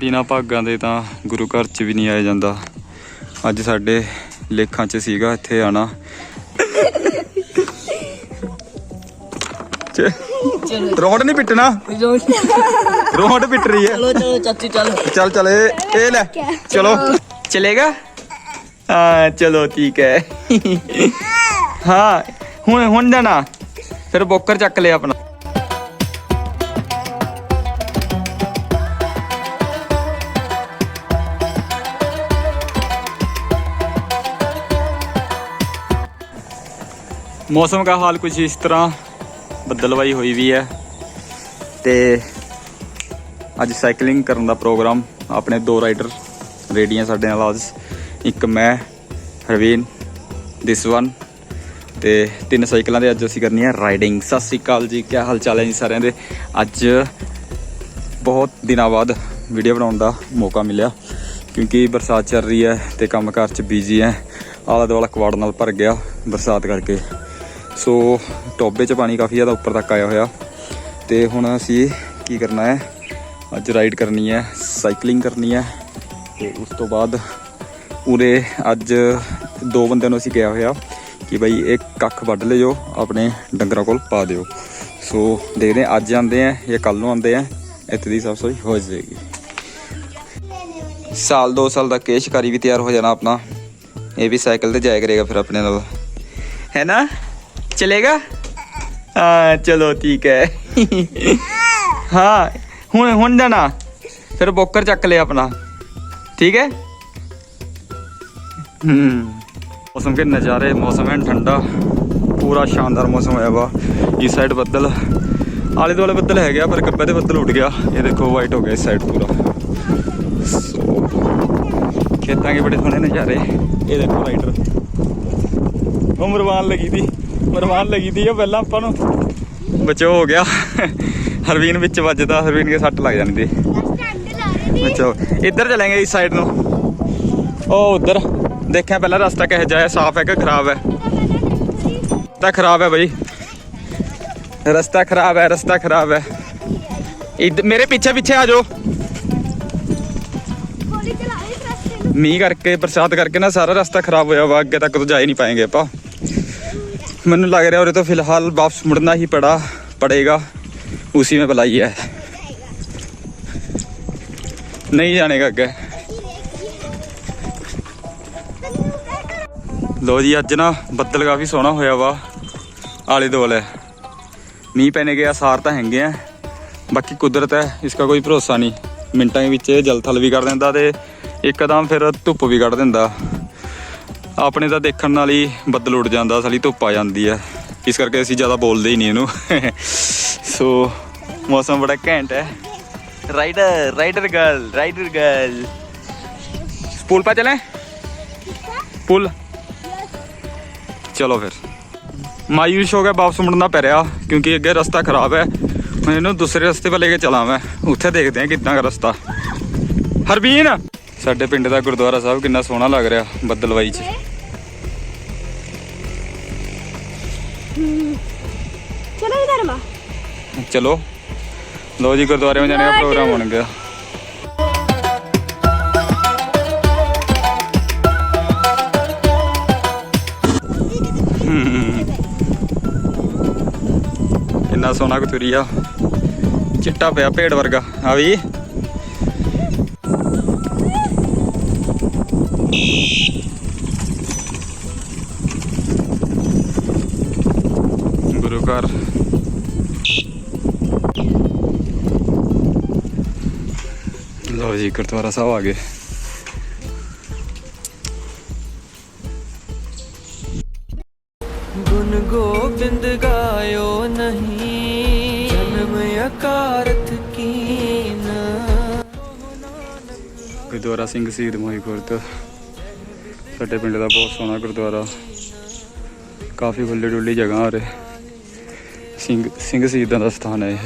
ਬਿਨਾ ਭਾਗਾਂ ਦੇ ਤਾਂ ਗੁਰੂ ਘਰ ਚ ਵੀ ਨਹੀਂ ਆਇਆ ਜਾਂਦਾ। ਅੱਜ ਸਾਡੇ ਲੇਖਾਂ ਚ ਸੀਗਾ ਇੱਥੇ ਆਣਾ। ਰੋਡ ਨਹੀਂ ਪਿੱਟਣਾ? ਰੋਡ ਪਿੱਟ ਰਹੀ ਹੈ। ਚਲੋ ਚਲੋ ਚਾਚੀ ਚੱਲ। ਚੱਲ ਚੱਲ ਇਹ ਇਹ ਲੈ ਚਲੋ। ਚਲੇਗਾ? ਹਾਂ ਚਲੋ ਠੀਕ ਹੈ। ਹਾਂ ਹੁਣ ਹੁਣ ਜਾਣਾ। ਫਿਰ ਬੋਕਰ ਚੱਕ ਲਿਆ ਆਪਣਾ। ਮੌਸਮ ਦਾ ਹਾਲ ਕੁਝ ਇਸ ਤਰ੍ਹਾਂ ਬੱਦਲਵਾਈ ਹੋਈ ਵੀ ਹੈ ਤੇ ਅੱਜ ਸਾਈਕਲਿੰਗ ਕਰਨ ਦਾ ਪ੍ਰੋਗਰਾਮ ਆਪਣੇ ਦੋ ਰਾਈਡਰ ਰੇਡੀਆਂ ਸਾਡੇ ਨਾਲ ਅੱਜ ਇੱਕ ਮੈਂ, ਹਰਵੀਨ ਦਿਸ ਵਨ ਤੇ ਤਿੰਨ ਸਾਈਕਲਾਂ ਦੇ ਅੱਜ ਅਸੀਂ ਕਰਨੀ ਹੈ ਰਾਈਡਿੰਗ ਸਤਿ ਸ੍ਰੀ ਅਕਾਲ ਜੀ ਕੀ ਹਾਲ ਚਾਲ ਹੈ ਜੀ ਸਾਰਿਆਂ ਦੇ? ਅੱਜ ਬਹੁਤ ਦਿਨਾਂ ਬਾਅਦ ਵੀਡੀਓ ਬਣਾਉਣ ਦਾ ਮੌਕਾ ਮਿਲਿਆ ਕਿਉਂਕਿ ਬਰਸਾਤ ਚੱਲ ਰਹੀ ਹੈ ਤੇ ਕੰਮਕਾਰ 'ਚ ਬਿਜ਼ੀ ਹੈ। ਆਲਾ ਦੁਆਲਾ ਕਵਾੜ ਨਾਲ ਭਰ ਗਿਆ ਬਰਸਾਤ ਕਰਕੇ। ਸੋ ਟੋਬੇ 'ਚ ਪਾਣੀ ਕਾਫੀ ਜ਼ਿਆਦਾ ਉੱਪਰ ਤੱਕ ਆਇਆ ਹੋਇਆ। ਤੇ ਹੁਣ ਅਸੀਂ ਕੀ ਕਰਨਾ ਹੈ? ਅੱਜ ਰਾਈਡ ਕਰਨੀ ਹੈ ਸਾਈਕਲਿੰਗ ਕਰਨੀ ਹੈ। ਤੇ ਉਸ ਤੋਂ ਬਾਅਦ ਉਰੇ ਅੱਜ ਦੋ ਬੰਦਿਆਂ ਨੂੰ ਅਸੀਂ ਕਿਹਾ ਹੋਇਆ ਕਿ ਬਈ ਇੱਕ ਕੱਖ ਵੱਢ ਲਿਓ, ਆਪਣੇ ਡੰਗਰਾਂ ਕੋਲ ਪਾ ਦਿਓ। ਸੋ ਦੇਖਦੇ ਹਾਂ, ਅੱਜ ਆਉਂਦੇ ਆ ਜਾਂ ਕੱਲ ਨੂੰ ਆਉਂਦੇ ਆ ਇੱਥੇ ਦੀ ਸਾਫ਼ ਸਫ਼ਾਈ ਹੋ ਜਾਏਗੀ। ਸਾਲ ਦੋ ਸਾਲ ਦਾ ਕੇਸ਼ ਸ਼ਿਕਾਰੀ ਵੀ ਤਿਆਰ ਹੋ ਜਾਣਾ ਆਪਣਾ। ਇਹ ਵੀ ਸਾਈਕਲ ਤੇ ਜਾਇਆ ਕਰੇਗਾ ਫਿਰ ਆਪਣੇ ਨਾਲ। ਹੈ ਨਾ? ਚਲੇਗਾ ਹਾਂ ਚਲੋ ਠੀਕ ਹੈ ਹਾਂ ਹੁਣ ਹੁਣ ਜਾਣਾ ਫਿਰ ਬੋਕਰ ਚੱਕ ਲਿਆ ਆਪਣਾ ਠੀਕ ਹੈ ਹੂੰ ਮੌਸਮ ਕੇ ਨਜ਼ਾਰੇ ਮੌਸਮ ਹੈ ਠੰਡਾ ਪੂਰਾ ਸ਼ਾਨਦਾਰ ਮੌਸਮ ਹੋਇਆ ਵਾ ਇਸ ਸਾਈਡ ਬੱਦਲ ਆਲੇ ਦੁਆਲੇ ਬੱਦਲ ਹੈਗੇ ਆ ਪਰ ਕੱਪੇ ਤੇ ਬੱਦਲ ਉੱਡ ਗਿਆ ਇਹ ਦੇਖੋ ਵਾਈਟ ਹੋ ਗਿਆ ਇਸ ਸਾਈਡ ਪੂਰਾ ਸੋ ਖੇਤਾਂ ਕੇ ਬੜੇ ਸੋਹਣੇ ਨਜ਼ਾਰੇ ਇਹ ਦੇਖੋ ਰਾਈਡਰ ਉਮਰਵਾਨ ਮਰਵਾਨ ਲੱਗੀ ਦੀ ਮਰਵਾਨ ਲੱਗੀ ਦੀ ਉਹ ਪਹਿਲਾਂ ਆਪਾਂ ਨੂੰ। ਬਚੋ ਹੋ ਗਿਆ। ਹਰਵੀਨ ਵਿੱਚ ਵੱਜਦਾ, ਹਰਵੀਨ ਕੇ ਸੱਟ ਲੱਗ ਜਾਂਦੀ ਬਚੋ। ਇੱਧਰ ਚਲਾਂਗੇ ਇਸ ਸਾਈਡ ਨੂੰ। ਉਹ ਉਧਰ। ਦੇਖਿਆ ਪਹਿਲਾਂ ਰਸਤਾ ਕਿਹੋ ਜਿਹਾ ਹੈ, ਸਾਫ਼ ਹੈ ਕਿ ਖਰਾਬ ਹੈ? ਤਾਂ ਖਰਾਬ ਹੈ ਬਈ। ਰਸਤਾ ਖਰਾਬ ਹੈ, ਰਸਤਾ ਖਰਾਬ ਹੈ। ਮੇਰੇ ਪਿੱਛੇ ਪਿੱਛੇ ਆ ਜਾਓ। ਮੀਂਹ ਕਰਕੇ ਬਰਸਾਤ ਕਰਕੇ ਨਾ ਸਾਰਾ ਰਸਤਾ ਖਰਾਬ ਹੋਇਆ ਵਾ, ਅੱਗੇ ਤੱਕ ਤਾਂ ਜਾ ਹੀ ਨਹੀਂ ਪਾਏਗੇ ਆਪਾਂ। ਮੈਨੂੰ ਲੱਗ ਰਿਹਾ ਉਰੇ ਤੋਂ ਫਿਲਹਾਲ ਵਾਪਸ ਮੁੜਨਾ ਹੀ ਪੜਾ पड़ेगा उसी में भलाई है नहीं जाने का ਅੱਗੇ ਲੋ ਜੀ ਅੱਜ ਨਾ ਬੱਦਲ ਕਾਫੀ ਸੋਹਣਾ ਹੋਇਆ ਵਾ ਆਲੇ ਦੁਆਲੇ ਮੀਂਹ ਪੈਣੇ ਕੇ ਆਸਾਰ ਤਾਂ ਹੈਗੇ ਆ ਬਾਕੀ ਕੁਦਰਤ ਹੈ ਇਸਕਾ ਕੋਈ ਭਰੋਸਾ ਨਹੀਂ ਮਿੰਟਾਂ ਦੇ ਵਿੱਚ ਇਹ ਜਲ ਥਲ ਵੀ ਕਰ ਦਿੰਦਾ ਤੇ ਇੱਕਦਮ ਫਿਰ ਧੁੱਪ ਵੀ ਕੱਢ ਦਿੰਦਾ ਆਪਣੇ ਤਾਂ ਦੇਖਣ ਨਾਲ ਹੀ ਬੱਦਲ ਉੱਡ ਜਾਂਦਾ, ਸਾਲੀ ਧੁੱਪ ਆ ਜਾਂਦੀ ਹੈ। ਇਸ ਕਰਕੇ ਅਸੀਂ ਜ਼ਿਆਦਾ ਬੋਲਦੇ ਹੀ ਨਹੀਂ ਇਹਨੂੰ। ਸੋ ਮੌਸਮ ਬੜਾ ਘੈਂਟ ਹੈ। Rider rider girl rider girl ਪੁਲ ਪਾ ਚਲੇ? ਪੁਲ ਚਲੋ ਫਿਰ। ਮਾਯੂਸ਼ ਹੋ ਗਿਆ, ਵਾਪਸ ਮੁੜਨਾ ਪੈ ਰਿਹਾ, ਕਿਉਂਕਿ ਅੱਗੇ ਰਸਤਾ ਖਰਾਬ ਹੈ। ਹੁਣ ਇਹਨੂੰ ਦੂਸਰੇ ਰਸਤੇ 'ਤੇ ਲੈ ਕੇ ਚਲਾਂ ਮੈਂ। ਉੱਥੇ ਦੇਖਦੇ ਹਾਂ ਕਿੱਦਾਂ ਦਾ ਰਸਤਾ। ਹਰਬੀਨ! ਸਾਡੇ ਪਿੰਡ ਦਾ ਗੁਰਦੁਆਰਾ ਸਾਹਿਬ ਕਿੰਨਾ ਸੋਹਣਾ ਲੱਗ ਰਿਹਾ, ਬੱਦਲਵਾਈ 'ਚ ਚਲੋ ਇਧਰ ਮਾ ਚਲੋ। ਲੋ ਜੀ ਗੁਰਦੁਆਰੇ ਵਿੱਚ ਜਾਣੇ ਦਾ ਪ੍ਰੋਗਰਾਮ ਬਣ ਗਿਆ। ਇੰਨਾ ਸੋਨਾ ਕਤੂਰੀ ਆ। ਚਿੱਟਾ ਪਿਆ ਭੇਡ ਵਰਗਾ। ਆ ਵੀ। ਗੁਰੂ ਘਰ। ਲਓ ਜੀ ਗੁਰਦੁਆਰਾ ਸਾਹਿਬ ਆ ਗਏ ਗੁਣ ਗੋਬਿੰਦ ਗਾਇਓ ਨਹੀਂ ਜਨਮ ਅਕਾਰਥ ਕੀਨ ਗੁਰਦੁਆਰਾ ਸਿੰਘ ਸ਼ਹੀਦ ਮੋਹੀਪੁਰ ਤੋਂ ਸਾਡੇ ਪਿੰਡ ਦਾ ਬਹੁਤ ਸੋਹਣਾ ਗੁਰਦੁਆਰਾ ਕਾਫੀ ਖੁੱਲੀ ਡੁੱਲੀ ਜਗ੍ਹਾ ਆ ਰਹੇ ਸਿੰਘ ਸਿੰਘ ਸ਼ਹੀਦਾਂ ਦਾ ਸਥਾਨ ਹੈ ਇਹ।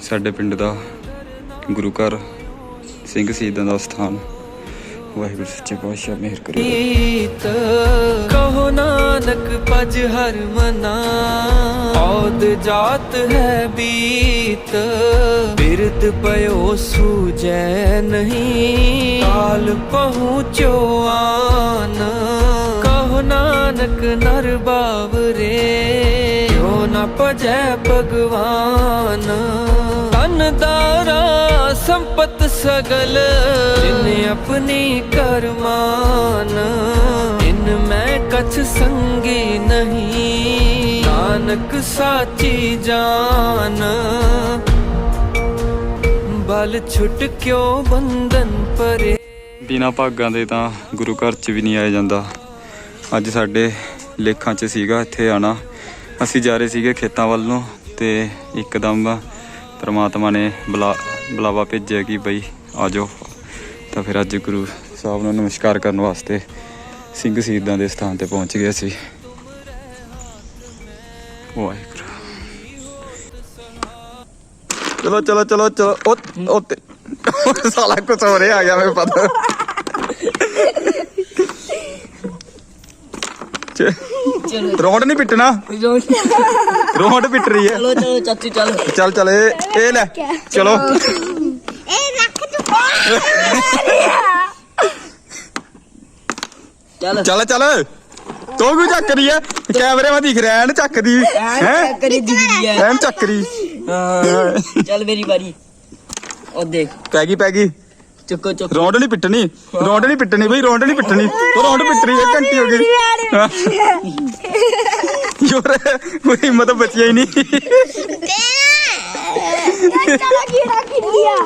ਸਾਡੇ ਪਿੰਡ ਦਾ ਗੁਰੂ ਘਰ ਸਿੰਘ ਸ਼ਹੀਦਾਂ ਦਾ ਸਥਾਨ। ਵਾਹਿਗੁਰੂ ਸੱਚੇ ਪਾਤਸ਼ਾਹ, ਮਿਹਰ ਕਰੇ ਗੀਤ ਕਹੋ ਨਾਨਕ ਪਜ ਹਰ ਮਨਾ। ਔਦ ਜਾਤ ਹੈ ਬੀਤ। ਬਿਰਦ ਪਇਓ ਸੂਜੈ ਨਹੀਂ। ਕਾਲ ਪਹੁੰਚੋ ਆਨ। ਕਹੋ ਨਾਨਕ ਨਰ ਬਾਵਰੇ। ਕਿਉ ਨ ਭਜੈ ਭਗਵਾਨ। ਤਨ ਦਾਰਾ ਸੰਪਤ ਸਗਲ। ਜਿਨ ਆਪਣੀ ਕਰਮਾਨ। ਇਨ ਮੈਂ ਕਛ ਸੰਗੀ ਨਹੀਂ। ਨਾਨਕ ਸਾਚੀ ਜਾਨ। ਬਲ ਛੁਟ ਕਿਉ ਬੰਧਨ ਪਰੇ? ਬਿਨਾ ਭਾਗਾਂ ਦੇ ਤਾਂ ਗੁਰੂ ਘਰ ਚ ਵੀ ਨਹੀਂ ਆਇਆ ਜਾਂਦਾ। ਅੱਜ ਸਾਡੇ ਲੇਖਾਂ ਚ ਸੀਗਾ, ਇੱਥੇ ਆਣਾ ਅਸੀਂ ਜਾ ਰਹੇ ਸੀਗੇ ਖੇਤਾਂ ਵੱਲ ਨੂੰ ਤੇ ਇੱਕਦਮ ਪ੍ਰਮਾਤਮਾ ਨੇ ਬੁਲਾ, ਬੁਲਾਵਾ ਭੇਜਿਆ ਕਿ ਬਈ ਆ ਜਾਓ। ਤਾਂ ਫਿਰ ਅੱਜ ਗੁਰੂ ਸਾਹਿਬ ਨੂੰ ਨਮਸਕਾਰ ਕਰਨ ਵਾਸਤੇ ਸਿੰਘ ਸ਼ਹੀਦਾਂ ਦੇ ਸਥਾਨ ਤੇ ਪਹੁੰਚ ਗਏ ਸੀ ਵਾਹਿਗੁਰੂ। ਚਲੋ ਚਲੋ ਚਲੋ ਚਲੋ ਉਹ ਉਹ ਤੇ ਉਹ ਸਾਲਾ ਕੁਛ ਹੋ ਰਿਹਾ ਆ ਗਿਆ ਮੈਨੂੰ ਪਤਾ। ਚਲੋ ਰੋਡ ਨਹੀਂ ਪਿੱਟਣਾ? ਰੋਡ ਪਿੱਟ ਰਹੀ ਹੈ। ਚਲੋ ਚਲੋ ਚਾਚੀ ਚੱਲ। ਚੱਲ ਚੱਲ ਇਹ ਇਹ ਲੈ ਚਲੋ। ਇਹ ਰੱਖ ਤੂੰ ਚੱਲ। ਚੱਲ ਚੱਲ। ਤੂੰ ਕਿਉਂ ਚੱਕ ਰਹੀ ਹੈ? ਕੈਮਰੇ ਮਾ ਦਿਖ ਰਿਹਾ ਐਨ ਚੱਕਦੀ ਹੈ? ਕਰੀ ਦੀਦੀ ਹੈ। ਐਨ ਚੱਕ ਰਹੀ। ਹਾਂ। ਚੱਲ ਮੇਰੀ ਵਾਰੀ। ਉਹ ਦੇਖ। ਪੈ ਗਈ ਪੈ ਗਈ। ਚੁੱਕੋ ਚੁੱਕ। ਰੌਂਡ ਨਹੀਂ ਪਿੱਟਣੀ। ਰੌਂਡ ਨਹੀਂ ਪਿੱਟਣੀ ਬਈ ਰੌਂਡ ਨਹੀਂ ਪਿੱਟਣੀ। ਉਹ ਰੌਂਡ ਪਿੱਟ ਰਹੀ ਹੈ ਘੰਟੀ ਹੋ ਗਈ। ਯੋਰ ਉਹ ਹਿੰਮਤ ਬਚੀ ਹੀ ਨਹੀਂ। ਚਲਾ ਕੀੜਾ ਖਿੱਲਿਆ